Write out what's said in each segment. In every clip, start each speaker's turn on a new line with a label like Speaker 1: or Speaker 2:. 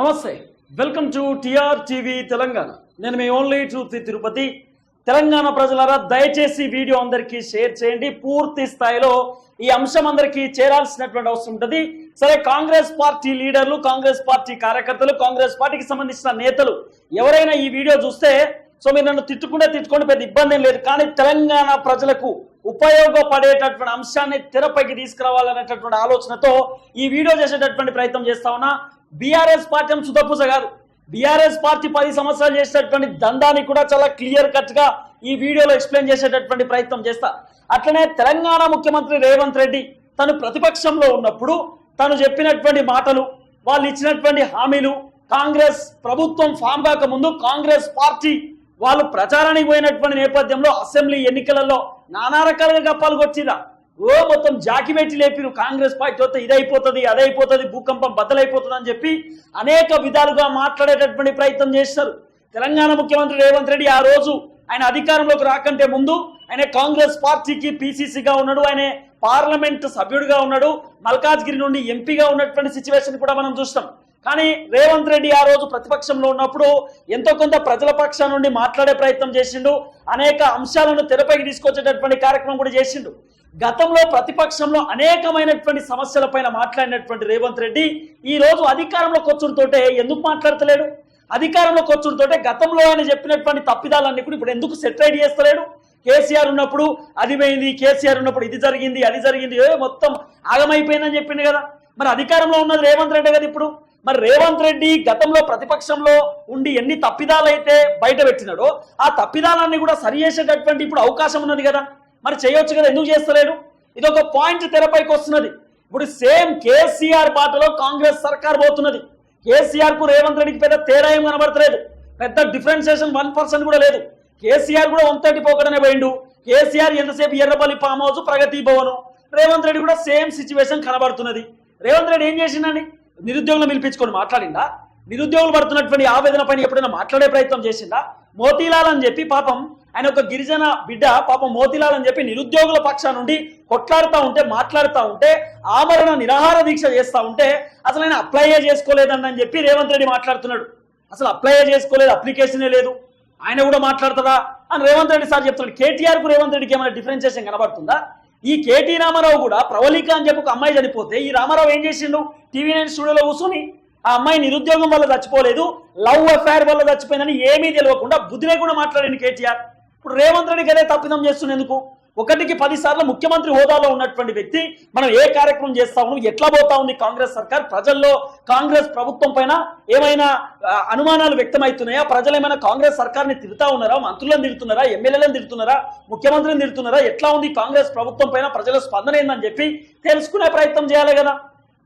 Speaker 1: నమస్తే welcome to TR TV Telangana. నేను మీ ఓన్లీ ట్రూత్ తిరుపతి. తెలంగాణ ప్రజలారా దయచేసి వీడియో అందరికీ షేర్ చేయండి. పూర్తి స్థాయిలో ఈ అంశం అందరికీ చేరాల్సినటువంటి అవసరం ఉంటుంది. సరే కాంగ్రెస్ పార్టీ లీడర్లు కాంగ్రెస్ పార్టీ కార్యకర్తలు కాంగ్రెస్ పార్టీకి సంబంధించిన నేతలు ఎవరైనా ఈ వీడియో చూస్తే సో మీరు నన్ను తిట్టుకుంటే తిట్టుకుంటే పెద్ద ఇబ్బంది ఏం లేదు. కానీ తెలంగాణ ప్రజలకు ఉపయోగపడేటటువంటి అంశాన్ని తెరపైకి తీసుకురావాలనేటటువంటి ఆలోచనతో ఈ వీడియో చేసేటటువంటి ప్రయత్నం చేస్తా ఉన్నా. బీఆర్ఎస్ పార్టీ ఏం సుధపూస కాదు. బీఆర్ఎస్ పార్టీ పది సంవత్సరాలు చేసేటటువంటి దందాన్ని కూడా చాలా క్లియర్ కట్గా ఈ వీడియోలో ఎక్స్ప్లెయిన్ చేసేటటువంటి ప్రయత్నం చేస్తా. అట్లనే తెలంగాణ ముఖ్యమంత్రి రేవంత్ రెడ్డి తను ప్రతిపక్షంలో ఉన్నప్పుడు తను చెప్పినటువంటి మాటలు వాళ్ళు ఇచ్చినటువంటి హామీలు కాంగ్రెస్ ప్రభుత్వం ఫామ్ కాకముందు కాంగ్రెస్ పార్టీ వాళ్ళు ప్రచారానికి పోయినటువంటి నేపథ్యంలో అసెంబ్లీ ఎన్నికలలో నానా రకాలుగా గప్పాలు కొచ్చిరా ఓ మొత్తం జాకిబెట్టి లేపిరు కాంగ్రెస్ పార్టీ వస్తే ఇదైపోతుంది అదైపోతుంది భూకంపం బద్దలైపోతుంది అని చెప్పి అనేక విధాలుగా మాట్లాడేటటువంటి ప్రయత్నం చేస్తారు తెలంగాణ ముఖ్యమంత్రి రేవంత్ రెడ్డి ఆ రోజు ఆయన అధికారంలోకి రాకంటే ముందు ఆయన కాంగ్రెస్ పార్టీకి పీసీసీగా ఉన్నాడు ఆయన పార్లమెంట్ సభ్యుడిగా ఉన్నాడు మల్కాజ్గిరి నుండి ఎంపీగా ఉన్నటువంటి సిచ్యువేషన్ కూడా మనం చూస్తాం. కానీ రేవంత్ రెడ్డి ఆ రోజు ప్రతిపక్షంలో ఉన్నప్పుడు ఎంతో కొంత ప్రజల పక్షం నుండి మాట్లాడే ప్రయత్నం చేసిండు. అనేక అంశాలను తెరపైకి తీసుకొచ్చేటటువంటి కార్యక్రమం కూడా చేసిండు. గతంలో ప్రతిపక్షంలో అనేకమైనటువంటి సమస్యలపైన మాట్లాడినటువంటి రేవంత్ రెడ్డి ఈ రోజు అధికారంలో కూర్చునితోటే ఎందుకు మాట్లాడతలేడు? అధికారంలో వచ్చుడుతోటే గతంలో ఆయన చెప్పినటువంటి తప్పిదాలన్నీ కూడా ఇప్పుడు ఎందుకు సెటిలైట్ చేస్తలేడు? కేసీఆర్ ఉన్నప్పుడు అది పోయింది కేసీఆర్ ఉన్నప్పుడు ఇది జరిగింది అది జరిగింది మొత్తం ఆగమైపోయిందని చెప్పింది కదా. మరి అధికారంలో ఉన్నది రేవంత్ రెడ్డి కదా ఇప్పుడు. మరి రేవంత్ రెడ్డి గతంలో ప్రతిపక్షంలో ఉండి ఎన్ని తప్పిదాలైతే బయట పెట్టినాడో ఆ తప్పిదాలన్నీ కూడా సరి చేసేటటువంటి ఇప్పుడు అవకాశం ఉన్నది కదా. మరి చేయొచ్చు కదా ఎందుకు చేస్తలేడు? ఇది ఒక పాయింట్ తెరపైకి వస్తున్నది. ఇప్పుడు సేమ్ కేసీఆర్ బాటలో కాంగ్రెస్ సర్కార్ పోతున్నది. కేసీఆర్కు రేవంత్ రెడ్డికి పెద్ద తేడా ఏం కనబడతలేదు. పెద్ద డిఫరెన్సియేషన్ వన్ పర్సెంట్ కూడా లేదు. కేసీఆర్ కూడా వన్ థర్టీ పోకడనే పోయిండు. కేసీఆర్ ఎంతసేపు ఎర్రపల్లి ఫామ్ హౌస్ ప్రగతి భవనం? రేవంత్ రెడ్డి కూడా సేమ్ సిచ్యువేషన్ కనబడుతున్నది. రేవంత్ రెడ్డి ఏం చేసిండండి? నిరుద్యోగులను పిలిపించుకొని మాట్లాడిందా? నిరుద్యోగులు పడుతున్నటువంటి ఆవేదన పైన ఎప్పుడైనా మాట్లాడే ప్రయత్నం చేసిందా? మోతీలాల్ అని చెప్పి పాపం ఆయన ఒక గిరిజన బిడ్డ పాపం మోతీలాల్ అని చెప్పి నిరుద్యోగుల పక్షా నుండి కొట్లాడుతూ ఉంటే మాట్లాడుతూ ఉంటే ఆమరణ నిరాహార దీక్ష చేస్తూ ఉంటే అసలు ఆయన అప్లై చేసుకోలేదండి అని చెప్పి రేవంత్ రెడ్డి మాట్లాడుతున్నాడు. అసలు అప్లై చేసుకోలేదు అప్లికేషనే లేదు. ఆయన కూడా మాట్లాడుతుందా? అని రేవంత్ రెడ్డి సార్ చెప్తున్నాడు. కేటీఆర్కు రేవంత్ రెడ్డికి ఏమైనా డిఫరెన్షియేషన్ కనబడుతుందా? ఈ కేటీ రామారావు కూడా ప్రవళిక అని చెప్పి ఒక అమ్మాయి చనిపోతే ఈ రామారావు ఏం చేసిండు? టీవీ నైన్ స్టూడియోలో కూర్చొని ఆ అమ్మాయి నిరుద్యోగం వల్ల చచ్చిపోలేదు లవ్ అఫైర్ వల్ల చచ్చిపోయిందని ఏమీ తెలియకుండా బుద్ధి లేకుండా మాట్లాడింది కేటీఆర్ ఇప్పుడు రేవంత్ రెడ్డి అదే తప్పిదం చేస్తున్నందుకు ఒకటికి పది సార్లు ముఖ్యమంత్రి హోదాలో ఉన్నటువంటి వ్యక్తి మనం ఏ కార్యక్రమం చేస్తా ఉన్నాం ఎట్లా పోతా ఉంది కాంగ్రెస్ సర్కార్ ప్రజల్లో కాంగ్రెస్ ప్రభుత్వం పైన ఏమైనా అనుమానాలు వ్యక్తమవుతున్నాయా? ప్రజలు ఏమైనా కాంగ్రెస్ సర్కార్ని తిడుతా ఉన్నారా? మంత్రులను తిడుతున్నారా? ఎమ్మెల్యేలను తిడుతున్నారా? ముఖ్యమంత్రిని తిడుతున్నారా? ఎట్లా ఉంది కాంగ్రెస్ ప్రభుత్వం పైన ప్రజల స్పందన ఏందని చెప్పి తెలుసుకునే ప్రయత్నం చేయాలి కదా.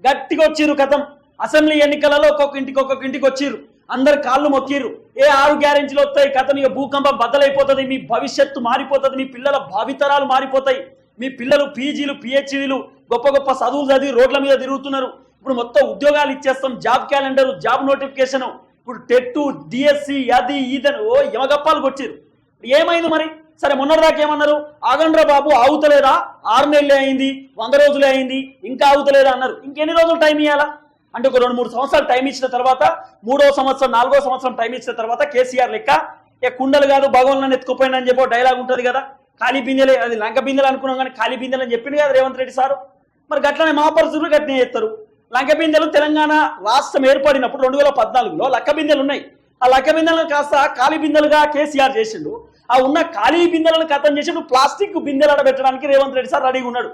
Speaker 1: గట్టిగా వచ్చిర్రు కథం. అసెంబ్లీ ఎన్నికలలో ఒక్కొక్క ఇంటికి ఒక్కొక్క ఇంటికి వచ్చిర్రు అందరు కాళ్ళు మొక్కిర్రు. ఏ ఆరు గ్యారెంటీలు వస్తాయి? కథను ఇక భూకంపం బద్దలైపోతుంది మీ భవిష్యత్తు మారిపోతుంది మీ పిల్లల భావితరాలు మారిపోతాయి. మీ పిల్లలు పీజీలు పిహెచ్డీలు గొప్ప గొప్ప చదువులు చదివి రోడ్ల మీద తిరుగుతున్నారు. ఇప్పుడు మొత్తం ఉద్యోగాలు ఇచ్చేస్తాం జాబ్ క్యాలెండర్ జాబ్ నోటిఫికేషన్. ఇప్పుడు టెట్ డిఎస్సి అది ఇదని ఓ యమగప్పాలు కొట్టిరు ఏమైంది మరి? సరే మొన్నటిదాకా ఏమన్నారు? ఆగండ్రా బాబు ఆగుతలేదా? ఆరు నెలలే అయింది వంద రోజులే అయింది ఇంకా ఆగుతలేదా అన్నారు. ఇంకెన్ని రోజులు టైం ఇవ్వాలా అంటే ఒక రెండు మూడు సంవత్సరాలు టైం ఇచ్చిన తర్వాత మూడో సంవత్సరం నాలుగో సంవత్సరం టైం ఇచ్చిన తర్వాత కేసీఆర్ లెక్క ఏ కుండలు కాదు భగవాన్ ఎత్తుకుపోయిన అని చెప్పి డైలాగ్ ఉంటుంది కదా. ఖాళీ బిందెలే అది లంక బిందెలు అనుకున్నాం కానీ ఖాళీ బిందెలు అని చెప్పింది కదా రేవంత్ రెడ్డి సారు. మరి గట్లనే మా పరిస్థితులు గట్లనే చేస్తారు. లంక బిందెలు తెలంగాణ రాష్ట్రం ఏర్పడినప్పుడు రెండు వేల పద్నాలుగులో లక్క బిందెలు ఉన్నాయి. ఆ లక్క బిందెలను కాస్త ఖాళీ బిందెలుగా కేసీఆర్ చేసిండు. ఆ ఉన్న ఖాళీ బిందెలను కథం చేసిండు ప్లాస్టిక్ బిందెలు ఆడబెట్టడానికి రేవంత్ రెడ్డి సార్ రెడీగా ఉన్నాడు.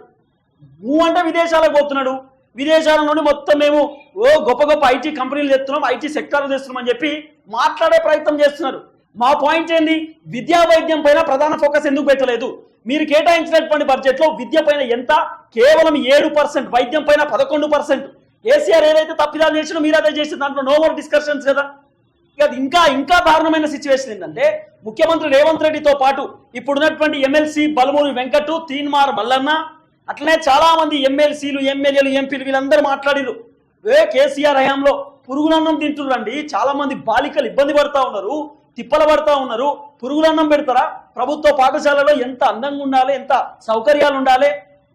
Speaker 1: నువ్వు అంటే విదేశాలకు పోతున్నాడు. విదేశాల నుండి మొత్తం మేము ఓ గొప్ప గొప్ప ఐటీ కంపెనీలు తెస్తున్నాం ఐటీ సెక్టార్లు తెస్తున్నాం అని చెప్పి మాట్లాడే ప్రయత్నం చేస్తున్నారు. మా పాయింట్ ఏంది? విద్యా వైద్యం పైన ప్రధాన ఫోకస్ ఎందుకు పెట్టలేదు? మీరు కేటాయించినటువంటి బడ్జెట్లో విద్య పైన ఎంత? కేవలం ఏడు పర్సెంట్ వైద్యం పైన పదకొండు పర్సెంట్. కేసీఆర్ ఏదైతే తప్పిదాలు చేసినా మీరు అదే చేసిన దాంట్లో నో మోర్ డిస్కషన్స్ కదా. ఇక ఇంకా ఇంకా దారుణమైన సిచ్యువేషన్ ఏంటంటే ముఖ్యమంత్రి రేవంత్ రెడ్డితో పాటు ఇప్పుడున్నటువంటి ఎమ్మెల్సీ బలమూరి వెంకట్ తీన్మార్ మల్లన్న అట్లనే చాలా మంది ఎమ్మెల్సీలు ఎమ్మెల్యేలు ఎంపీలు వీళ్ళందరూ మాట్లాడిరు ఏ కేసీఆర్ హయాంలో పురుగులన్నం తింటున్నారండి చాలా మంది బాలికలు ఇబ్బంది పడతా ఉన్నారు తిప్పలు పడతా ఉన్నారు. పురుగులన్నం పెడతారా? ప్రభుత్వ పాఠశాలలో ఎంత అందంగా ఉండాలి ఎంత సౌకర్యాలు ఉండాలి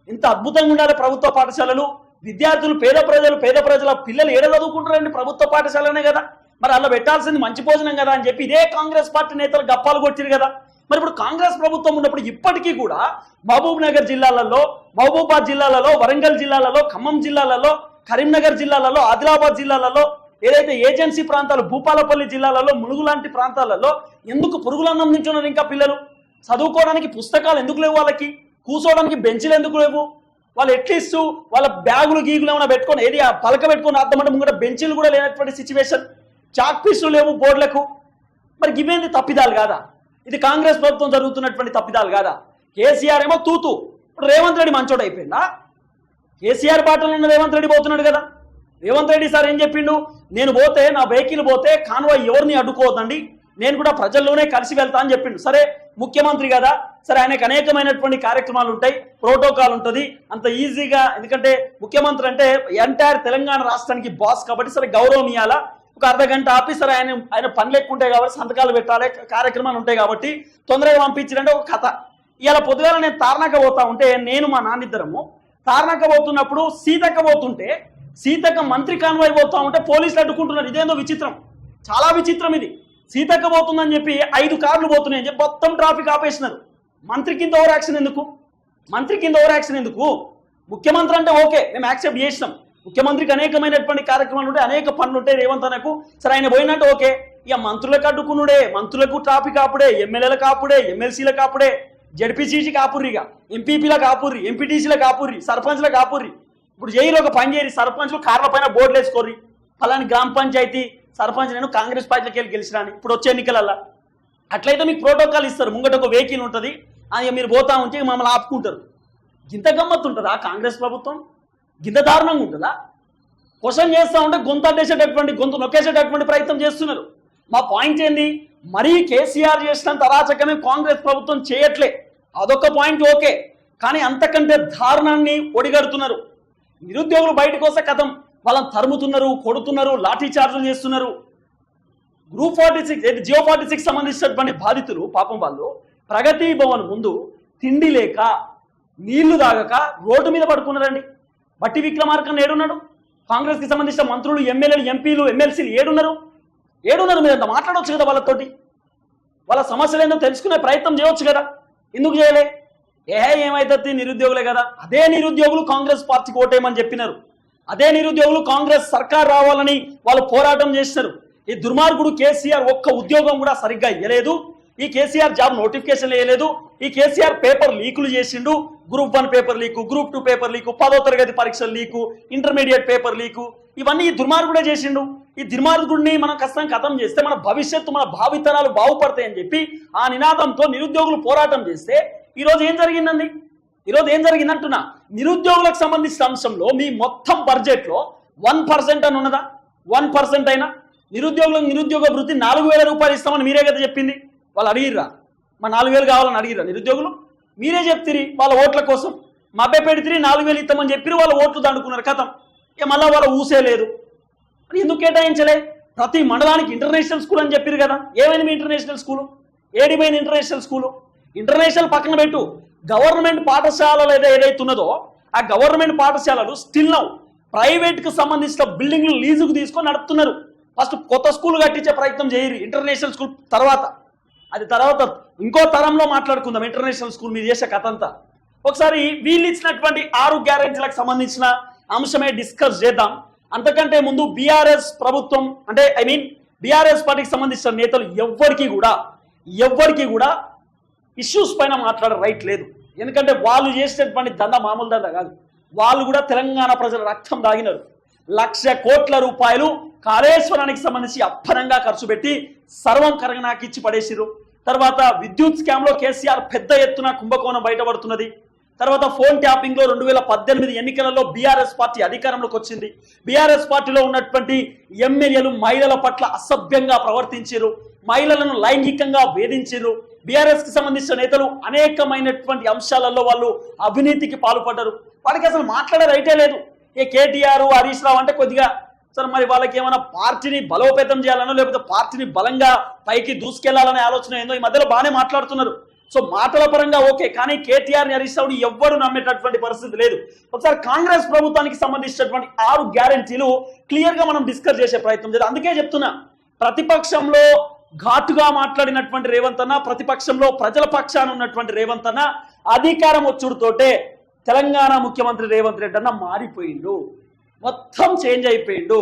Speaker 1: ఎంత అద్భుతంగా ఉండాలి ప్రభుత్వ పాఠశాలలు? విద్యార్థులు పేద ప్రజలు పేద ప్రజల పిల్లలు ఏడ చదువుకుంటారండి ప్రభుత్వ పాఠశాలనే కదా? మరి అలా పెట్టాల్సింది మంచి భోజనం కదా అని చెప్పి ఇదే కాంగ్రెస్ పార్టీ నేతలు గప్పాలు కొట్టిరు కదా. మరి ఇప్పుడు కాంగ్రెస్ ప్రభుత్వం ఉన్నప్పుడు ఇప్పటికీ కూడా మహబూబ్ నగర్ జిల్లాలలో మహబూబాబాద్ జిల్లాలలో వరంగల్ జిల్లాలలో ఖమ్మం జిల్లాలలో కరీంనగర్ జిల్లాలలో ఆదిలాబాద్ జిల్లాలలో ఏదైతే ఏజెన్సీ ప్రాంతాలు భూపాలపల్లి జిల్లాలలో ములుగు లాంటి ప్రాంతాలలో ఎందుకు పురుగులన్నం నించున్నారు ఇంకా పిల్లలు? చదువుకోవడానికి పుస్తకాలు ఎందుకు లేవు వాళ్ళకి? కూర్చోవడానికి బెంచ్లు ఎందుకు లేవు? వాళ్ళు ఎట్లిస్తూ వాళ్ళ బ్యాగులు గీగులు ఏమైనా పెట్టుకొని ఏది ఆ పలక పెట్టుకొని అర్థమంటే ముంగట బెంచీలు కూడా లేనటువంటి సిచ్యువేషన్ చాక్ పీసులు లేవు బోర్డులకు. మరి ఇవేంది తప్పిదాలు కాదా? ఇది కాంగ్రెస్ ప్రభుత్వం జరుగుతున్నటువంటి తప్పిదాలు కాదా? కేసీఆర్ ఏమో తూతు. ఇప్పుడు రేవంత్ రెడ్డి మంచోడు అయిపోయిందా? కేసీఆర్ బాటలో ఉన్న రేవంత్ రెడ్డి పోతున్నాడు కదా. రేవంత్ రెడ్డి సార్ ఏం చెప్పిండు? నేను పోతే నా వెహికల్ పోతే కాన్వాయ్ ఎవరిని అడ్డుకోవద్దండి. నేను కూడా ప్రజల్లోనే కలిసి వెళ్తా అని చెప్పిండు. సరే ముఖ్యమంత్రి కదా. సరే ఆయనకు అనేకమైనటువంటి కార్యక్రమాలు ఉంటాయి ప్రోటోకాల్ ఉంటుంది. అంత ఈజీగా ఎందుకంటే ముఖ్యమంత్రి అంటే ఎంటైర్ తెలంగాణ రాష్ట్రానికి బాస్ కాబట్టి సరే గౌరవం ఇవ్వాలా ఒక అర్ధ గంట ఆఫీసర్ ఆయన ఆయన పనులు ఎక్కువ ఉంటాయి కాబట్టి సంతకాలు పెట్టాలి కార్యక్రమాలు ఉంటాయి కాబట్టి తొందరగా పంపించారంటే ఒక కథ. ఇలా పొద్దుగాల నేను తారనాక పోతా ఉంటే నేను మా నాన్నిద్దరము తారనాక పోతున్నప్పుడు సీతక్క పోతుంటే సీతక్క మంత్రి కాన్వాయ్ పోతా ఉంటే పోలీసులు అడ్డుకుంటున్నారు. ఇదేందో విచిత్రం. చాలా విచిత్రం ఇది. సీతక్క పోతుందని చెప్పి ఐదు కార్లు పోతున్నాయని చెప్పి మొత్తం ట్రాఫిక్ ఆపేసినారు. మంత్రి కింద ఓవర్ యాక్షన్ ఎందుకు? మంత్రి కింద ఓవర్ యాక్షన్ ఎందుకు? ముఖ్యమంత్రి అంటే ఓకే మేము యాక్సెప్ట్ చేసినాం. ముఖ్యమంత్రికి అనేకమైనటువంటి కార్యక్రమాలు ఉంటాయి అనేక పనులు ఉంటాయి. రేవంత్ అనకు సరే ఆయన పోయినట్టు ఓకే. ఇక మంత్రులకు అడ్డుకునుడే మంత్రులకు ట్రాఫిక్ ఆపుడే ఎమ్మెల్యేల కాపుడే ఎమ్మెల్సీల కాపుడే జడ్పీసీసీ ఆపుర్రి ఇక. ఎంపీపీల కాపుర్రి ఎంపీటీసీలకు కాపుర్రి సర్పంచ్ల ఆపుర్రి ఇప్పుడు జైలు ఒక పని చేయరు. సర్పంచ్లు కార్ల పైన బోర్డులు వేసుకోర్రి. ఫలాని గ్రామ పంచాయతీ సర్పంచ్ నేను కాంగ్రెస్ పార్టీకి వెళ్ళి గెలిచినాను. ఇప్పుడు వచ్చే ఎన్నికలల్లా. అట్లయితే మీకు ప్రోటోకాల్ ఇస్తారు. ముంగట ఒక వెహికల్ ఉంటుంది. అది మీరు పోతా ఉంటే మమ్మల్ని ఆపుకుంటారు. ఇంత గమ్మత్తు ఉంటుందా కాంగ్రెస్ ప్రభుత్వం? గింత దారుణంగా ఉంటుందా? క్వశ్చన్ చేస్తా ఉంటే గొంతు అడ్డేసేటటువంటి గొంతు నొక్కేసేటటువంటి ప్రయత్నం చేస్తున్నారు. మా పాయింట్ ఏంది? మరీ కేసీఆర్ చేసినంత అరాచకమే కాంగ్రెస్ ప్రభుత్వం చేయట్లే. అదొక పాయింట్ ఓకే. కానీ అంతకంటే దారుణాన్ని ఒడిగడుతున్నారు. నిరుద్యోగులు బయటకు వస్తే కథం. వాళ్ళని తరుముతున్నారు కొడుతున్నారు లాఠీ చార్జులు చేస్తున్నారు. Group forty six GO forty six సంబంధించినటువంటి బాధితులు పాపం వాళ్ళు ప్రగతి భవన్ ముందు తిండి లేక నీళ్ళు తాగక రోడ్డు మీద పడుకున్నారండి. బట్టి విక్రమార్కన్ ఏడున్నాడు కాంగ్రెస్కి సంబంధించిన మంత్రులు ఎమ్మెల్యేలు ఎంపీలు ఎమ్మెల్సీలు ఏడున్నారు. ఏడున్నారు మీరు అంత మాట్లాడవచ్చు కదా వాళ్ళతోటి. వాళ్ళ సమస్యలు ఏందో తెలుసుకునే ప్రయత్నం చేయవచ్చు కదా. ఎందుకు చేయలే? ఏ ఏమైతుంది? నిరుద్యోగులే కదా. అదే నిరుద్యోగులు కాంగ్రెస్ పార్టీకి ఓటేయమని చెప్పినారు. అదే నిరుద్యోగులు కాంగ్రెస్ సర్కార్ రావాలని వాళ్ళు పోరాటం చేసినారు. ఈ దుర్మార్గుడు కేసీఆర్ ఒక్క ఉద్యోగం కూడా సరిగ్గా ఇవ్వలేదు ఈ కేసీఆర్ జాబ్ నోటిఫికేషన్ వేయలేదు ఈ కేసీఆర్ పేపర్ లీకులు చేసిండు. Group one paper leak group two paper leak పదో తరగతి పరీక్షల లీకు ఇంటర్మీడియట్ పేపర్ లీకు ఇవన్నీ ఈ దుర్మార్గుడే చేసిండు. ఈ దుర్మార్గుడిని మనం కష్టం ఖతం చేస్తే మన భవిష్యత్తు మన భావితరాలు బాగుపడతాయని చెప్పి ఆ నినాదంతో నిరుద్యోగులు పోరాటం చేస్తే ఈరోజు ఏం జరిగిందండి? ఈరోజు ఏం జరిగిందంటున్నా? నిరుద్యోగులకు సంబంధించిన అంశంలో మీ మొత్తం బడ్జెట్లో వన్ పర్సెంట్ అని ఉన్నదా? వన్ పర్సెంట్ అయినా? నిరుద్యోగులకు నిరుద్యోగ వృత్తి నాలుగు వేల రూపాయలు ఇస్తామని మీరే కదా చెప్పింది. వాళ్ళు అడిగిర్రా? మా నాలుగు వేలు కావాలని అడిగిరా నిరుద్యోగులు మీరే చెప్తిరి వాళ్ళ ఓట్ల కోసం. మా అబ్బాయి పెడితే నాలుగు వేలు ఇస్తామని చెప్పిరు వాళ్ళ ఓట్లు దండుకున్నారు. కథం. ఇక మళ్ళీ వాళ్ళ ఊసే లేదు. ఎందుకు కేటాయించలే? ప్రతి మండలానికి ఇంటర్నేషనల్ స్కూల్ అని చెప్పారు కదా. ఏమైంది మీ ఇంటర్నేషనల్ స్కూలు? ఏడిపోయింది ఇంటర్నేషనల్ స్కూలు? ఇంటర్నేషనల్ పక్కన పెట్టు. గవర్నమెంట్ పాఠశాలలు ఏదో ఏదైతే ఉన్నదో ఆ గవర్నమెంట్ పాఠశాలలు స్టిల్ నౌ ప్రైవేట్కి సంబంధించిన బిల్డింగ్లు లీజుకు తీసుకొని నడుపుతున్నారు. ఫస్ట్ కొత్త స్కూల్ కట్టించే ప్రయత్నం చేయరు ఇంటర్నేషనల్ స్కూల్ తర్వాత. అది తర్వాత ఇంకో తరంలో మాట్లాడుకుందాం ఇంటర్నేషనల్ స్కూల్ మీద చేసే కథ అంతా ఒకసారి వీళ్ళు ఇచ్చినటువంటి ఆరు గ్యారెంటీలకు సంబంధించిన అంశమే డిస్కస్ చేద్దాం. అంతకంటే ముందు బీఆర్ఎస్ ప్రభుత్వం అంటే ఐ మీన్ బీఆర్ఎస్ పార్టీకి సంబంధించిన నేతలు ఎవ్వరికి కూడా ఎవ్వరికి కూడా ఇష్యూస్ పైన మాట్లాడే రైట్ లేదు. ఎందుకంటే వాళ్ళు చేసేటువంటి దంద మామూలు దంద కాదు. వాళ్ళు కూడా తెలంగాణ ప్రజల రక్తం దాగినారు. లక్ష కోట్ల రూపాయలు కాళేశ్వరానికి సంబంధించి అప్పనంగా ఖర్చు పెట్టి సర్వం కరగనాకి ఇచ్చి పడేసిరు తర్వాత విద్యుత్ స్కామ్లో కేసీఆర్ పెద్ద ఎత్తున కుంభకోణం బయటపడుతున్నది. తర్వాత ఫోన్ ట్యాపింగ్లో రెండు వేల పద్దెనిమిది ఎన్నికలలో బీఆర్ఎస్ పార్టీ అధికారంలోకి వచ్చింది. బీఆర్ఎస్ పార్టీలో ఉన్నటువంటి ఎమ్మెల్యేలు మహిళల పట్ల అసభ్యంగా ప్రవర్తించారు మహిళలను లైంగికంగా వేధించారు బీఆర్ఎస్కి సంబంధించిన నేతలు అనేకమైనటువంటి అంశాలలో వాళ్ళు అవినీతికి పాల్పడ్డారు. వాళ్ళకి అసలు మాట్లాడే రైటే లేదు. ఏ కేటీఆర్ హరీష్ రావు అంటే కొద్దిగా సరే మరి వాళ్ళకి ఏమైనా పార్టీని బలోపేతం చేయాలనో లేకపోతే పార్టీని బలంగా పైకి దూసుకెళ్ళాలనే ఆలోచన ఏందో ఈ మధ్యలో బాగానే మాట్లాడుతున్నారు. సో మాటల పరంగా ఓకే కానీ కేటీఆర్ హరీష్ రావుని ఎవ్వరు నమ్మేటటువంటి పరిస్థితి లేదు. ఒకసారి కాంగ్రెస్ ప్రభుత్వానికి సంబంధించినటువంటి ఆరు గ్యారంటీలు క్లియర్గా మనం డిస్కస్ చేసే ప్రయత్నం చేద్దాం. అందుకే చెప్తున్నా ప్రతిపక్షంలో ఘాటుగా మాట్లాడినటువంటి రేవంత్ అన్న ప్రతిపక్షంలో ప్రజల పక్షాన ఉన్నటువంటి రేవంత్ అన్న అధికారం వచ్చుడుతోటే తెలంగాణ ముఖ్యమంత్రి రేవంత్ రెడ్డి అన్న మారిపోయిండు. మొత్తం చేంజ్ అయిపోయిండు.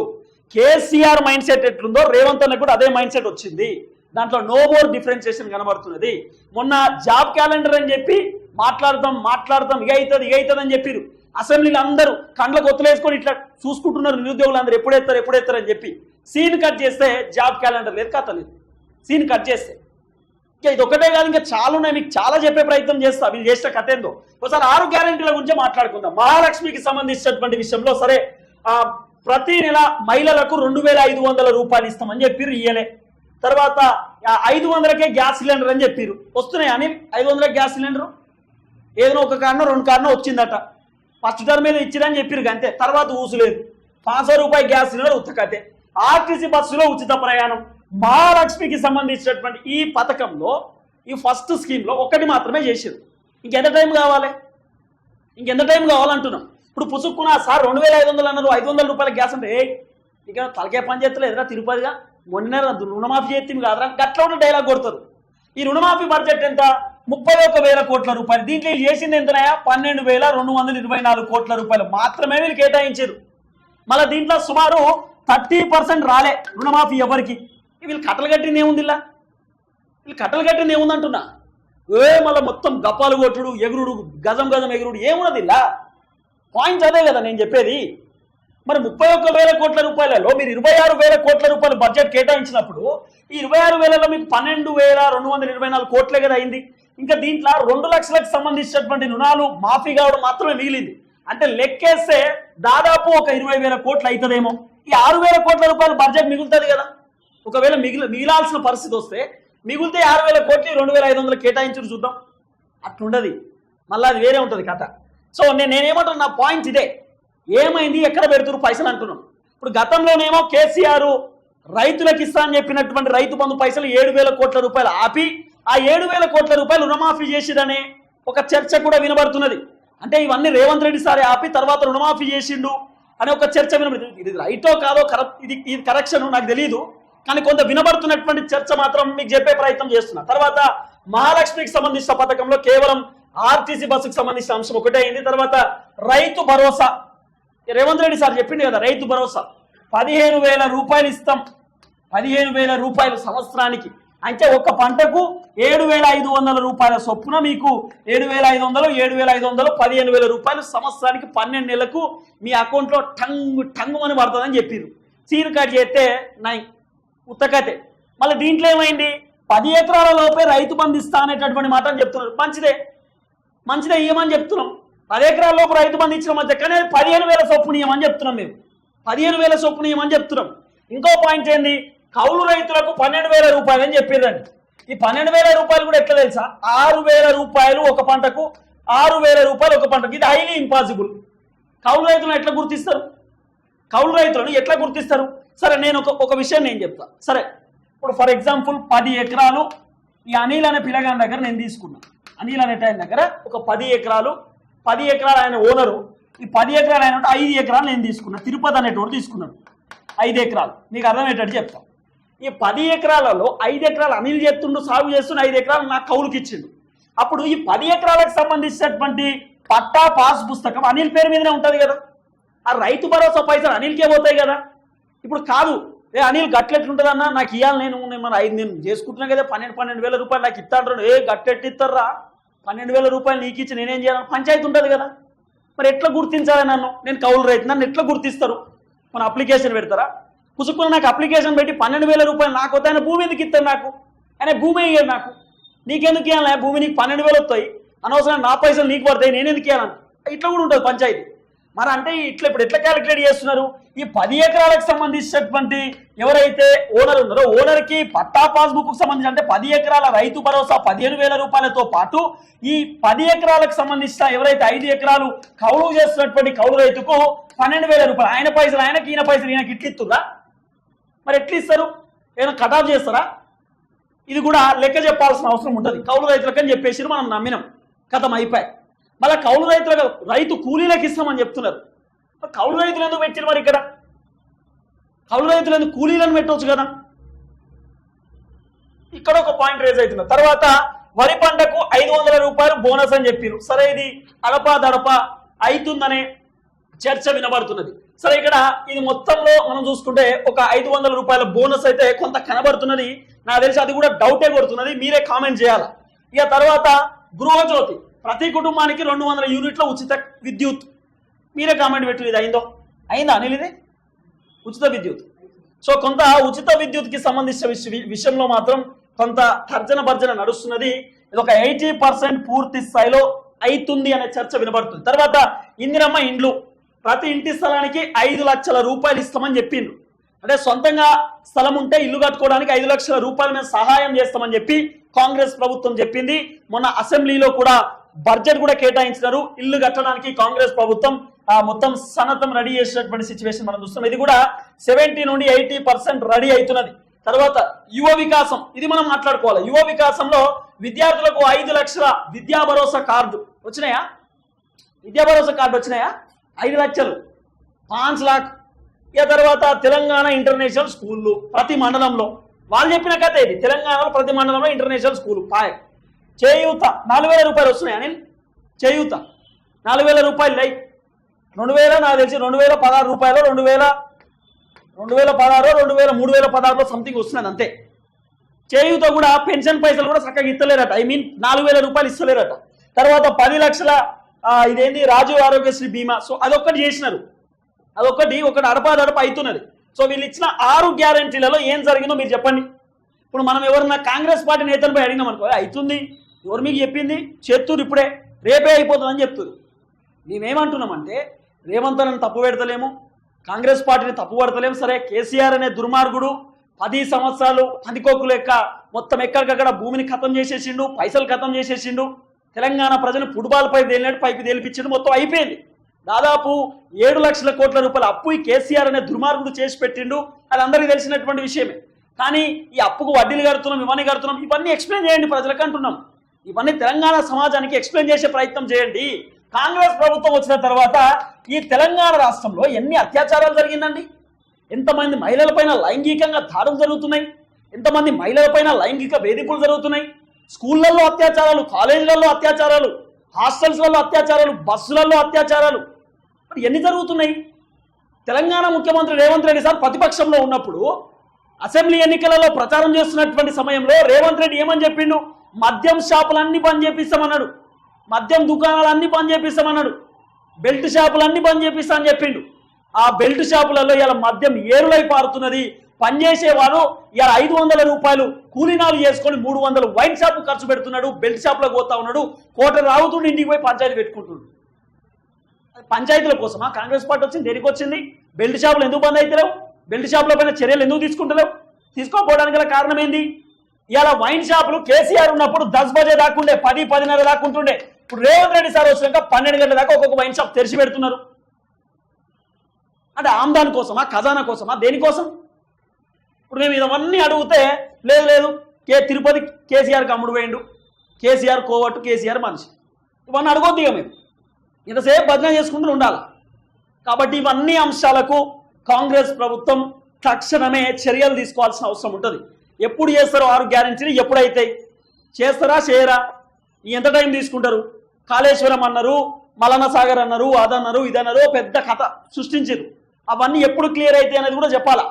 Speaker 1: కేసీఆర్ మైండ్ సెట్ ఎట్లుందో రేవంత్ అన్న కూడా అదే మైండ్ సెట్ వచ్చింది. దాంట్లో నో మోర్ డిఫరెన్షియేషన్ కనబడుతున్నది. మొన్న జాబ్ క్యాలెండర్ అని చెప్పి మాట్లాడదాం మాట్లాడదాం ఇక అవుతుంది ఇక అవుతుంది అని చెప్పిరు. అసెంబ్లీలు అందరూ కండ్ల కొత్తలేసుకొని ఇట్లా చూసుకుంటున్నారు నిరుద్యోగులు అందరూ ఎప్పుడేస్తారు ఎప్పుడేస్తారు అని చెప్పి. సీన్ కట్ చేస్తే జాబ్ క్యాలెండర్ లేదు కథ లేదు. సీన్ కట్ చేస్తే. ఇంకా ఇది ఒకటే కాదు ఇంకా చాలా ఉన్నాయి మీకు చాలా చెప్పే ప్రయత్నం చేస్తా. వీళ్ళు చేసిన కథ ఏందో. ఒకసారి ఆరు గ్యారంటీల గురించి మాట్లాడుకుందాం. మహాలక్ష్మికి సంబంధించినటువంటి విషయంలో సరే ప్రతి నెల మహిళలకు రెండు వేల ఐదు వందల రూపాయలు ఇస్తామని చెప్పారు ఇయ్యలే. తర్వాత ఐదు వందలకే గ్యాస్ సిలిండర్ అని చెప్పిర్రు. వస్తున్నాయి అని ఐదు వందలకే గ్యాస్ సిలిండర్? ఏదైనా ఒక కారణం రెండు కారణం వచ్చిందట. ఫస్ట్ టర్మ్ మీద ఇచ్చిరని చెప్పారు అంతే. తర్వాత ఊసులేదు. పాంచ రూపాయలు గ్యాస్ సిలిండర్ ఉత్తకతే. ఆర్టీసీ బస్సులో ఉచిత ప్రయాణం. మహాలక్ష్మికి సంబంధించినటువంటి ఈ పథకంలో ఈ ఫస్ట్ స్కీమ్లో ఒకటి మాత్రమే చేసారు ఇంకెంత టైం కావాలి? ఇంకెంత టైం కావాలంటున్నాం? ఇప్పుడు పుసుక్కున సార్ రెండు వేల ఐదు వందలు అన్నారు ఐదు వందల రూపాయల గ్యాస్ అంటే ఏ ఇక తలకే పని చేస్తలేదురా తిరుపతిగా. మొన్న రుణమాఫీ చేస్తుంది కాదురా. గట్ల ఉన్న డైలాగ్ కొడతారు. ఈ రుణమాఫీ బడ్జెట్ ఎంత? ముప్పై ఒక వేల కోట్ల రూపాయలు. దీంట్లో వీళ్ళు చేసింది ఎంతనాయా పన్నెండు వేల రెండు వందల ఇరవై నాలుగు కోట్ల రూపాయలు. మాత్రమే వీళ్ళు కేటాయించారు. మళ్ళీ దీంట్లో సుమారు థర్టీ పర్సెంట్ రాలే రుణమాఫీ ఎవరికి. వీళ్ళు కట్టలు కట్టింది ఏముంది ఇలా వీళ్ళు కట్టలు కట్టింది ఏముంది అంటున్నా ఏ మళ్ళీ మొత్తం గప్పాలు కొట్టుడు ఎగురుడు గజం గజం ఎగురుడు ఏమున్నది ఇలా పాయింట్ అదే కదా నేను చెప్పేది. మరి ముప్పై ఒక్క వేల కోట్ల రూపాయలలో మీరు ఇరవై ఆరు వేల కోట్ల రూపాయలు బడ్జెట్ కేటాయించినప్పుడు ఈ ఇరవై ఆరు వేలలో మీకు పన్నెండు వేల రెండు వందల ఇరవై నాలుగు కోట్లే కదా అయింది. ఇంకా దీంట్లో రెండు లక్షలకు సంబంధించినటువంటి రుణాలు మాఫీ కావడం మాత్రమే మిగిలింది. అంటే లెక్కేస్తే దాదాపు ఒక ఇరవై వేల కోట్లు అవుతుందేమో ఈ ఆరు వేల కోట్ల రూపాయలు బడ్జెట్ మిగులుతుంది కదా. ఒకవేళ మిగిలి మిగిలాల్సిన పరిస్థితి వస్తే మిగిలితే ఆరు వేల కోట్లు రెండు వేల ఐదు వందలు కేటాయించుడు చూద్దాం. అట్లుండదు. మళ్ళీ అది వేరే ఉంటుంది కథ. సో నేను నేనేమంటున్నా నా పాయింట్ ఇదే. ఏమైంది? ఎక్కడ పెడుతురు పైసలు అంటున్నాను. ఇప్పుడు గతంలోనేమో కేసీఆర్ రైతులకు ఇస్తా అని చెప్పినటువంటి రైతు బంధు పైసలు ఏడు వేల కోట్ల రూపాయలు ఆపి ఆ ఏడు వేల కోట్ల రూపాయలు రుణమాఫీ చేసిడనే ఒక చర్చ కూడా వినబడుతున్నది. అంటే ఇవన్నీ రేవంత్ రెడ్డి సారే ఆపి తర్వాత రుణమాఫీ చేసిండు అనే ఒక చర్చ వినబడుతుంది. ఇది రైటో కాదో కరెక్ట్ ఇది ఇది కరెక్షన్ నాకు తెలియదు కానీ కొంత వినబడుతున్నటువంటి చర్చ మాత్రం మీకు చెప్పే ప్రయత్నం చేస్తున్నా. తర్వాత మహాలక్ష్మికి సంబంధించిన పథకంలో కేవలం ఆర్టీసీ బస్సుకు సంబంధించిన అంశం ఒకటే అయింది. తర్వాత రైతు భరోసా. రేవంత్ రెడ్డి సార్ చెప్పిండు కదా రైతు భరోసా. పదిహేను వేల రూపాయలు ఇస్తాం. పదిహేను వేల రూపాయలు సంవత్సరానికి. అంటే ఒక పంటకు ఏడు వేల ఐదు వందల రూపాయల చొప్పున మీకు ఏడు వేల ఐదు వందలు ఏడు వేల ఐదు వందలు పదిహేను వేల రూపాయలు సంవత్సరానికి పన్నెండు నెలలకు మీ అకౌంట్లో టంగ్ టంగు అని పడుతుందని చెప్పారు. సీన్ కట్ చేస్తే నై ఉత్తకతే మళ్ళీ దీంట్లో ఏమైంది? పది ఎకరాల లోపే రైతు బంధిస్తా అనేటటువంటి మాట చెప్తున్నారు. మంచిదే. మంచిదే ఇవ్వమని చెప్తున్నాం? పది ఎకరాల లోపు రైతు బంధు ఇచ్చిన మధ్య కానీ పదిహేను వేల చొప్పున ఇవ్వమని చెప్తున్నాం మేము. పదిహేను వేల చొప్పున ఇవ్వమని చెప్తున్నాం. ఇంకో పాయింట్ ఏంది? కౌలు రైతులకు పన్నెండు వేల రూపాయలు అని చెప్పిర్రండి. ఈ పన్నెండు వేల రూపాయలు కూడా ఎట్లా తెలుసా? ఆరు వేల రూపాయలు ఒక పంటకు ఆరు వేల రూపాయలు ఒక పంటకు. ఇది హైలీ ఇంపాసిబుల్ కౌలు రైతులను ఎట్లా గుర్తిస్తారు? కౌలు రైతులను ఎట్లా గుర్తిస్తారు? సరే నేను ఒక ఒక విషయం నేను చెప్తా. సరే ఇప్పుడు ఫర్ ఎగ్జాంపుల్ పది ఎకరాలు ఈ అనిల్ అనే పిల్లగాని దగ్గర నేను తీసుకున్నాను అనిల్ అనే టైం దగ్గర ఒక పది ఎకరాలు పది ఎకరాలు ఆయన ఓనరు. ఈ పది ఎకరాలు ఆయన ఉంటే ఐదు ఎకరాలు నేను తీసుకున్నా. తిరుపతి అనేటోడు తీసుకున్నాడు. ఐదు ఎకరాలు. నీకు అర్థమయ్యేటట్టు చెప్తాను ఈ పది ఎకరాలలో ఐదు ఎకరాలు అనిల్ చేస్తుండు సాగు చేస్తుండే ఐదు ఎకరాలు నాకు కౌలుకి ఇచ్చిండు. అప్పుడు ఈ పది ఎకరాలకు సంబంధించినటువంటి పట్టా పాస్ పుస్తకం అనిల్ పేరు మీదనే ఉంటుంది కదా. ఆ రైతు భరోసా పైసలు అనిల్కే పోతాయి కదా. ఇప్పుడు కాదు. ఏ అనిల్ గట్లెట్లుంటుందన్నా? నాకు ఇవ్వాలి నేను మన ఐదు నేను చేసుకుంటున్నా కదా. పన్నెండు పన్నెండు వేల రూపాయలు నాకు ఇస్తాడు ఏ గట్టెట్టిస్తారా పన్నెండు వేల రూపాయలు నీకు ఇచ్చి నేనేం చేయాలని పంచాయతీ ఉంటుంది కదా. మరి ఎట్లా గుర్తించాలి నన్ను? నేను కౌలు రైతు నన్ను ఎట్లా గుర్తిస్తారు? మన అప్లికేషన్ పెడతారా? పుసుకున్న నాకు అప్లికేషన్ పెట్టి పన్నెండు వేల రూపాయలు నాకు వద్ద ఆయన భూమి ఎందుకు ఇస్తాను నాకు? ఆయన భూమి ఇవ్వదు నాకు. నీకెందుకు ఇవ్వాలి భూమి నీకు పన్నెండు వేలు వస్తాయి. అనవసరం నా పైసలు నీకు పడతాయి నేను ఎందుకు ఇవ్వాలని ఇట్లా కూడా ఉంటుంది పంచాయతీ. మరి అంటే ఇట్లా ఇప్పుడు ఎట్లా క్యాలిక్యులేట్ చేస్తున్నారు? ఈ పది ఎకరాలకు సంబంధించినటువంటి ఎవరైతే ఓనర్ ఉన్నారో ఓనర్కి పట్టా పాస్బుక్ సంబంధించి అంటే పది ఎకరాల రైతు భరోసా పదిహేను వేల రూపాయలతో పాటు ఈ పది ఎకరాలకు సంబంధించిన ఎవరైతే ఐదు ఎకరాలు కౌలు చేస్తున్నటువంటి కౌలు రైతుకు పన్నెండు వేల రూపాయలు. ఆయన పైసలు ఆయనకి ఈయన పైసలు ఈయనకి ఇట్లిస్తుందా మరి ఎట్లా ఇస్తారు? ఏమైనా కటాఫ్ చేస్తారా? ఇది కూడా లెక్క చెప్పాల్సిన అవసరం ఉంటుంది కౌలు రైతులకని చెప్పేసి మనం నమ్మినాం. కథం అయిపోయి మళ్ళీ కౌలు రైతులకు రైతు కూలీలకు ఇస్తామని చెప్తున్నారు. కౌలు రైతులు ఎందుకు పెట్టారు మరి ఇక్కడ? కౌలు రైతులు ఎందుకు కూలీలను పెట్టవచ్చు కదా? ఇక్కడ ఒక పాయింట్ రేజ్ అవుతుంది తర్వాత వరి పంటకు ఐదు వందల రూపాయలు బోనస్ అని చెప్పారు సరే ఇది అడపా దడప అవుతుందనే చర్చ వినబడుతున్నది. సరే ఇక్కడ ఇది మొత్తంలో మనం చూసుకుంటే ఒక ఐదు వందల రూపాయల బోనస్ అయితే కొంత కనబడుతున్నది. నాకు తెలిసి అది కూడా డౌటే కొడుతున్నది. మీరే కామెంట్ చేయాలి? ఇక తర్వాత గృహజ్యోతి. ప్రతి కుటుంబానికి రెండు వందల యూనిట్ల ఉచిత విద్యుత్. మీరే కామెంట్ పెట్టు ఇది అయిందో? అయిందా అనిల్ ఇది? ఉచిత విద్యుత్. సో కొంత ఉచిత విద్యుత్కి సంబంధించిన విషయంలో మాత్రం కొంత తర్జన భర్జన నడుస్తున్నది. ఇది ఒక ఎయిటీ పర్సెంట్ పూర్తి స్థాయిలో అవుతుంది అనే చర్చ వినబడుతుంది. తర్వాత ఇందిరమ్మ ఇండ్లు. ప్రతి ఇంటి స్థలానికి ఐదు లక్షల రూపాయలు ఇస్తామని చెప్పిండ్రు. అంటే సొంతంగా స్థలం ఉంటే ఇల్లు కట్టుకోవడానికి ఐదు లక్షల రూపాయల మీద సహాయం చేస్తామని చెప్పి కాంగ్రెస్ ప్రభుత్వం చెప్పింది. మొన్న అసెంబ్లీలో కూడా బడ్జెట్ కూడా కేటాయించినారు. ఇల్లు కట్టడానికి కాంగ్రెస్ ప్రభుత్వం ఆ మొత్తం సన్నద్ధం రెడీ చేసినటువంటి సిచ్యువేషన్ మనం చూస్తాం ఇది కూడా సెవెంటీ నుండి ఎయిటీ పర్సెంట్ రెడీ అవుతున్నది. తర్వాత యువ వికాసం ఇది మనం మాట్లాడుకోవాలి. యువ వికాసంలో విద్యార్థులకు ఐదు లక్షల విద్యా భరోసా కార్డు వచ్చినాయా? విద్యా భరోసా కార్డు వచ్చినాయా? ఐదు లక్షలు. పాంచ్ లాక్. ఇక తర్వాత తెలంగాణ ఇంటర్నేషనల్ స్కూళ్ళు ప్రతి మండలంలో. వాళ్ళు చెప్పిన కథ ఇది. తెలంగాణలో ప్రతి మండలంలో ఇంటర్నేషనల్ స్కూల్. పాయ్. చేయూత. నాలుగు వేల రూపాయలు వస్తున్నాయి అనిల్. చేయూత. నాలుగు వేల రూపాయలు లై రెండు వేల నాకు తెలిసి రెండు వేల పదహారు రూపాయలు రెండు వేల రెండు వేల పదహారు రెండు వేల మూడు వేల పదహారులో సంథింగ్ వస్తున్నది అంతే. చేయూత కూడా పెన్షన్ పైసలు కూడా చక్కగా ఇస్తలేరట. ఐ మీన్ నాలుగు వేల రూపాయలు ఇస్తలేరట. తర్వాత పది లక్షల ఇదేంది రాజు ఆరోగ్యశ్రీ బీమా. సో అదొక్కటి చేసినారు. అదొక్కటి ఒకటి అడపాదడప అవుతున్నది సో వీళ్ళు ఇచ్చిన ఆరు గ్యారంటీలలో ఏం జరిగిందో మీరు చెప్పండి. ఇప్పుడు మనం ఎవరన్నా కాంగ్రెస్ పార్టీ నేతలపై అడిగినాం అనుకో అవుతుంది ఎవరు మీకు చెప్పింది? చేత్తూరు ఇప్పుడే. రేపే అయిపోతుందని చెప్తున్నారు మేమేమంటున్నామంటే రేవంత్ అని తప్పు పెడతలేము కాంగ్రెస్ పార్టీని తప్పు పడతలేము సరే కేసీఆర్ అనే దుర్మార్గుడు పది సంవత్సరాలు పందికోకు లెక్క మొత్తం ఎక్కడికక్కడ భూమిని ఖతం చేసేసిండు పైసలు ఖతం చేసేసిండు. తెలంగాణ ప్రజలు ఫుట్బాల్ పై తేలినట్టు పైకి తేలిపించిండు మొత్తం అయిపోయింది. దాదాపు ఏడు లక్షల కోట్ల రూపాయల అప్పు ఈ కేసీఆర్ అనే దుర్మార్గుడు చేసి పెట్టిండు. అది అందరికీ తెలిసినటువంటి విషయమే. కానీ ఈ అప్పుకు వడ్డీలు కడుతున్నాం ఇవన్నీ కడుతున్నాం ఇవన్నీ ఎక్స్ప్లెయిన్ చేయండి ప్రజలకు అంటున్నాం. ఇవన్నీ తెలంగాణ సమాజానికి ఎక్స్ప్లెయిన్ చేసే ప్రయత్నం చేయండి. కాంగ్రెస్ ప్రభుత్వం వచ్చిన తర్వాత ఈ తెలంగాణ రాష్ట్రంలో ఎన్ని అత్యాచారాలు జరిగిందండి? ఎంతమంది మహిళలపైన లైంగికంగా దాడులు జరుగుతున్నాయి? ఎంతమంది మహిళలపైన లైంగిక వేధింపులు జరుగుతున్నాయి? స్కూళ్ళల్లో అత్యాచారాలు కాలేజీలలో అత్యాచారాలు హాస్టల్స్లలో అత్యాచారాలు బస్సులలో అత్యాచారాలు మరి ఎన్ని జరుగుతున్నాయి? తెలంగాణ ముఖ్యమంత్రి రేవంత్ రెడ్డి సార్ ప్రతిపక్షంలో ఉన్నప్పుడు అసెంబ్లీ ఎన్నికలలో ప్రచారం చేస్తున్నటువంటి సమయంలో రేవంత్ రెడ్డి ఏమని చెప్పిండు? మద్యం షాపులన్నీ బంద్ చేపిస్తామన్నాడు. మద్యం దుకాణాలన్నీ బంద్ చేపిస్తామన్నాడు. బెల్ట్ షాపులన్నీ బంద్ చేపిస్తా అని చెప్పిండు. ఆ బెల్ట్ షాపులలో ఇలా మద్యం ఏరులై పారుతున్నది. పనిచేసేవాడు ఇలా ఐదు వందల రూపాయలు కూలీనాలు చేసుకొని మూడు వందలు వైన్ షాప్ ఖర్చు పెడుతున్నాడు. బెల్ట్ షాప్లో పోతా ఉన్నాడు. కోట రావుతుండి ఇంటికి పోయి పంచాయతీ పెట్టుకుంటున్నాడు పంచాయతీల కోసమా? కాంగ్రెస్ పార్టీ వచ్చింది దేనికి వచ్చింది? బెల్ట్ షాపులు ఎందుకు బంద్ అవుతలేవు బెల్ట్ షాపుల పైన చర్యలు ఎందుకు తీసుకుంటలేవు? తీసుకోకపోవడానికి గల కారణం ఏంది? ఇలా వైన్ షాపులు కేసీఆర్ ఉన్నప్పుడు దస్ బజే దాకుండే పది పదిన్నర దాకుంటుండే ఇప్పుడు రేవంత్ రెడ్డి సార్ వచ్చినాక పన్నెండు గంటల దాకా ఒక్కొక్క వైన్ షాప్ తెరిచి పెడుతున్నారు. అంటే ఆమ్దాన్ కోసమా ఖజానా కోసమా దేనికోసం ఇప్పుడు మేము ఇవన్నీ అడిగితే లేదు లేదు కే తిరుపతి కేసీఆర్కి అమ్ముడు వేయండు కేసీఆర్ కోవట్టు కేసీఆర్ మనిషి. ఇవన్నీ అడగొద్దు ఇక మేము ఇంతసేపు భజన చేసుకుంటూ ఉండాలి? కాబట్టి ఇవన్నీ అంశాలకు కాంగ్రెస్ ప్రభుత్వం తక్షణమే చర్యలు తీసుకోవాల్సిన అవసరం ఉంటుంది. ఎప్పుడు చేస్తారు ఆరు గ్యారంటీలు ఎప్పుడైతాయి చేస్తారా చేయరా? ఎంత టైం తీసుకుంటారు? కాళేశ్వరం అన్నారు మలన సాగర్ అన్నారు అదన్నారు ఇదన్నారు పెద్ద కథ సృష్టించారు. అవన్నీ ఎప్పుడు క్లియర్ అయితే అనేది కూడా చెప్పాలా?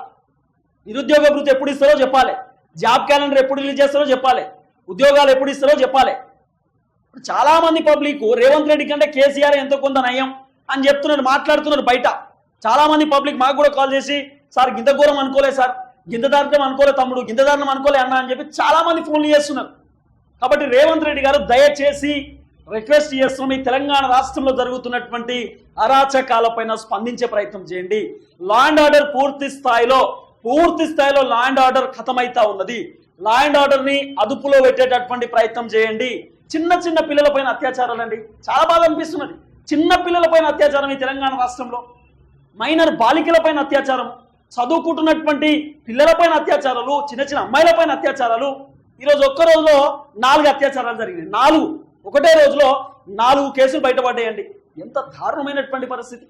Speaker 1: నిరుద్యోగ భృతి ఎప్పుడు ఇస్తారో చెప్పాలి. జాబ్ క్యాలెండర్ ఎప్పుడు రిలీజ్ చేస్తారో చెప్పాలి. ఉద్యోగాలు ఎప్పుడు ఇస్తారో చెప్పాలి. ఇప్పుడు చాలామంది పబ్లిక్ రేవంత్ రెడ్డి కంటే కేసీఆర్ ఎంతో కొంత నయం అని చెప్తున్నారు మాట్లాడుతున్నారు బయట. చాలామంది పబ్లిక్ మాకు కూడా కాల్ చేసి సార్ ఇంత ఘోరం అనుకోలేదు సార్. గింత దారుణం అనుకోలే తమ్ముడు గింత దారుణం అనుకోలే అన్న అని చెప్పి చాలామంది ఫోన్లు చేస్తున్నారు. కాబట్టి రేవంత్ రెడ్డి గారు దయచేసి రిక్వెస్ట్ చేస్తున్నాం ఈ తెలంగాణ రాష్ట్రంలో జరుగుతున్నటువంటి అరాచకాలపైన స్పందించే ప్రయత్నం చేయండి. లా అండ్ ఆర్డర్ పూర్తి స్థాయిలో పూర్తి స్థాయిలో లా అండ్ ఆర్డర్ ఖతమైతా ఉన్నది. లా అండ్ ఆర్డర్ని అదుపులో పెట్టేటటువంటి ప్రయత్నం చేయండి. చిన్న చిన్న పిల్లలపైన అత్యాచారాలు అండి. చాలా బాధ అనిపిస్తున్నది. చిన్న పిల్లలపైన అత్యాచారం ఈ తెలంగాణ రాష్ట్రంలో. మైనర్ బాలికలపైన అత్యాచారం చదువుకుంటున్నటువంటి పిల్లలపైన అత్యాచారాలు చిన్న చిన్న అమ్మాయిలపైన అత్యాచారాలు. ఈరోజు ఒక్క రోజులో నాలుగు అత్యాచారాలు జరిగినాయి. నాలుగు. ఒకటే రోజులో నాలుగు కేసులు బయటపడ్డాయండి. ఎంత దారుణమైనటువంటి పరిస్థితి.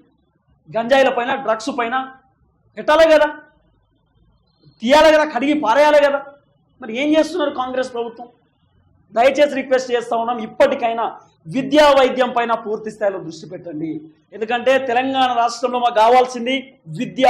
Speaker 1: గంజాయిల పైన డ్రగ్స్ పైన పెట్టాలి కదా? తీయాలి కదా? కడిగి పారేయాలి కదా? మరి ఏం చేస్తున్నారు కాంగ్రెస్ ప్రభుత్వం? దయచేసి రిక్వెస్ట్ చేస్తా ఉన్నాం ఇప్పటికైనా విద్యా వైద్యం పైన పూర్తి స్థాయిలో దృష్టి పెట్టండి. ఎందుకంటే తెలంగాణ రాష్ట్రంలో మాకు కావాల్సింది విద్య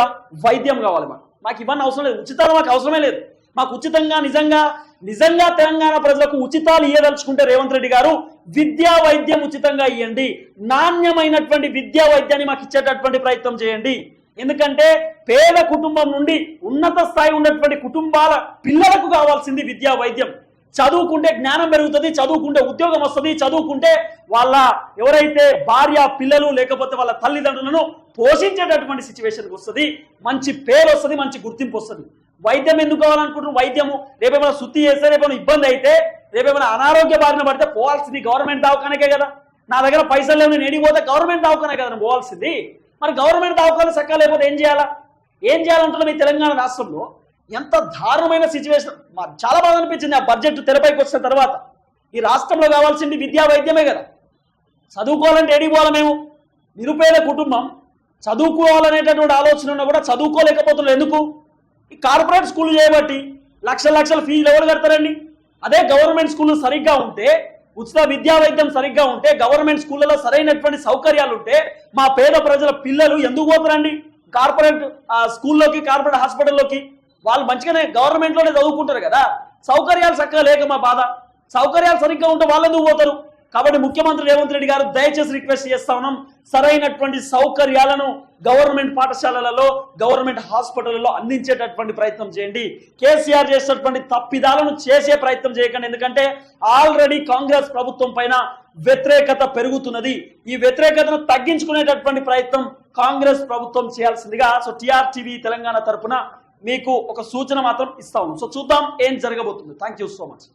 Speaker 1: వైద్యం కావాలి మాకు. మాకు ఇవన్నీ అవసరం లేదు. ఉచితాలు మాకు అవసరమే లేదు. మాకు ఉచితంగా నిజంగా నిజంగా తెలంగాణ ప్రజలకు ఉచితాలు ఇవ్వదలుచుకుంటే రేవంత్ రెడ్డి గారు విద్యా వైద్యం ఉచితంగా ఇవ్వండి నాణ్యమైనటువంటి విద్యా వైద్యాన్ని మాకు ఇచ్చేటటువంటి ప్రయత్నం చేయండి. ఎందుకంటే పేద కుటుంబం నుండి ఉన్నత స్థాయి ఉన్నటువంటి కుటుంబాల పిల్లలకు కావాల్సింది విద్యా వైద్యం. చదువుకుంటే జ్ఞానం పెరుగుతుంది చదువుకుంటే ఉద్యోగం వస్తుంది చదువుకుంటే వాళ్ళ ఎవరైతే భార్య పిల్లలు లేకపోతే వాళ్ళ తల్లిదండ్రులను పోషించేటటువంటి సిచ్యువేషన్కి వస్తుంది. మంచి పేరు వస్తుంది మంచి గుర్తింపు వస్తుంది. వైద్యం ఎందుకు కావాలనుకుంటున్నారు? వైద్యము. రేపేమైనా శుద్ధి చేస్తే రేపేమైనా ఇబ్బంది అయితే రేపేమైనా అనారోగ్య బారిన పడితే పోవాల్సింది గవర్నమెంట్ దవాఖానకే కదా. నా దగ్గర పైసలు లేవు నేను ఎడిగిపోతే గవర్నమెంట్ దవాఖానే కదా పోవాల్సింది. మరి గవర్నమెంట్ దవాఖాలు చక్కగా లేకపోతే ఏం చేయాలా? ఏం చేయాలంటున్నాం ఈ తెలంగాణ రాష్ట్రంలో? ఎంత దారుణమైన సిచ్యువేషన్ మాకు చాలా బాధ అనిపించింది ఆ బడ్జెట్ తెరపైకి వచ్చిన తర్వాత. ఈ రాష్ట్రంలో కావాల్సింది విద్యా వైద్యమే కదా. చదువుకోవాలంటే ఏడికి పోవాలి మేము? నిరుపేద కుటుంబం. చదువుకోవాలనేటటువంటి ఆలోచన ఉన్నా కూడా చదువుకోలేకపోతున్నారు. ఎందుకు? ఈ కార్పొరేట్ స్కూల్ చేయబట్టి లక్షల లక్షల ఫీజులు ఎవరు కడతారండి? అదే గవర్నమెంట్ స్కూళ్ళు సరిగ్గా ఉంటే ఉచిత విద్యా వైద్యం సరిగ్గా ఉంటే గవర్నమెంట్ స్కూళ్ళలో సరైనటువంటి సౌకర్యాలు ఉంటే మా పేద ప్రజల పిల్లలు ఎందుకు పోతారండి? కార్పొరేట్ ఆ, స్కూల్లోకి కార్పొరేట్ హాస్పిటల్లోకి వాళ్ళు మంచిగానే గవర్నమెంట్లోనే చదువుకుంటారు కదా. సౌకర్యాలు చక్కగా లేక మా బాధ. సౌకర్యాలు సరిగ్గా ఉంటే వాళ్ళు ఎందుకు పోతారు? కాబట్టి ముఖ్యమంత్రి రేవంత్ రెడ్డి గారు దయచేసి రిక్వెస్ట్ చేస్తా ఉన్నాం. సరైనటువంటి సౌకర్యాలను గవర్నమెంట్ పాఠశాలలలో గవర్నమెంట్ హాస్పిటల్లో అందించేటటువంటి ప్రయత్నం చేయండి. కేసీఆర్ చేసినటువంటి తప్పిదాలను చేసే ప్రయత్నం చేయకండి. ఎందుకంటే ఆల్రెడీ కాంగ్రెస్ ప్రభుత్వం పైన వ్యతిరేకత పెరుగుతున్నది. ఈ వ్యతిరేకతను తగ్గించుకునేటటువంటి ప్రయత్నం కాంగ్రెస్ ప్రభుత్వం చేయాల్సిందిగా. సో టీఆర్ టీవీ తెలంగాణ తరపున మీకు ఒక సూచన మాత్రం ఇస్తా ఉన్నాం. సో చూద్దాం ఏం జరగబోతుంది. Thank you so much